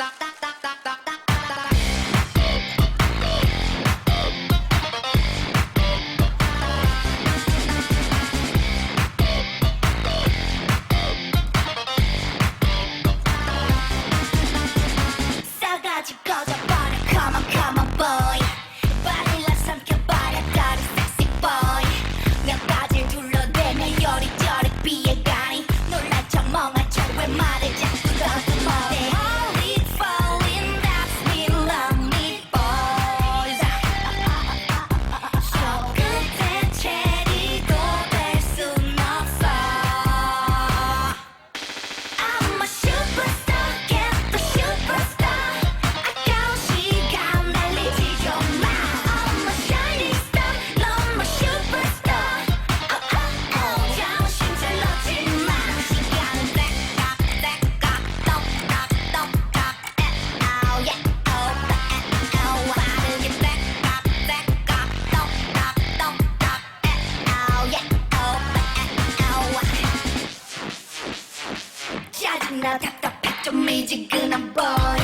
Stop that. 나 답답했죠 미지근한 boy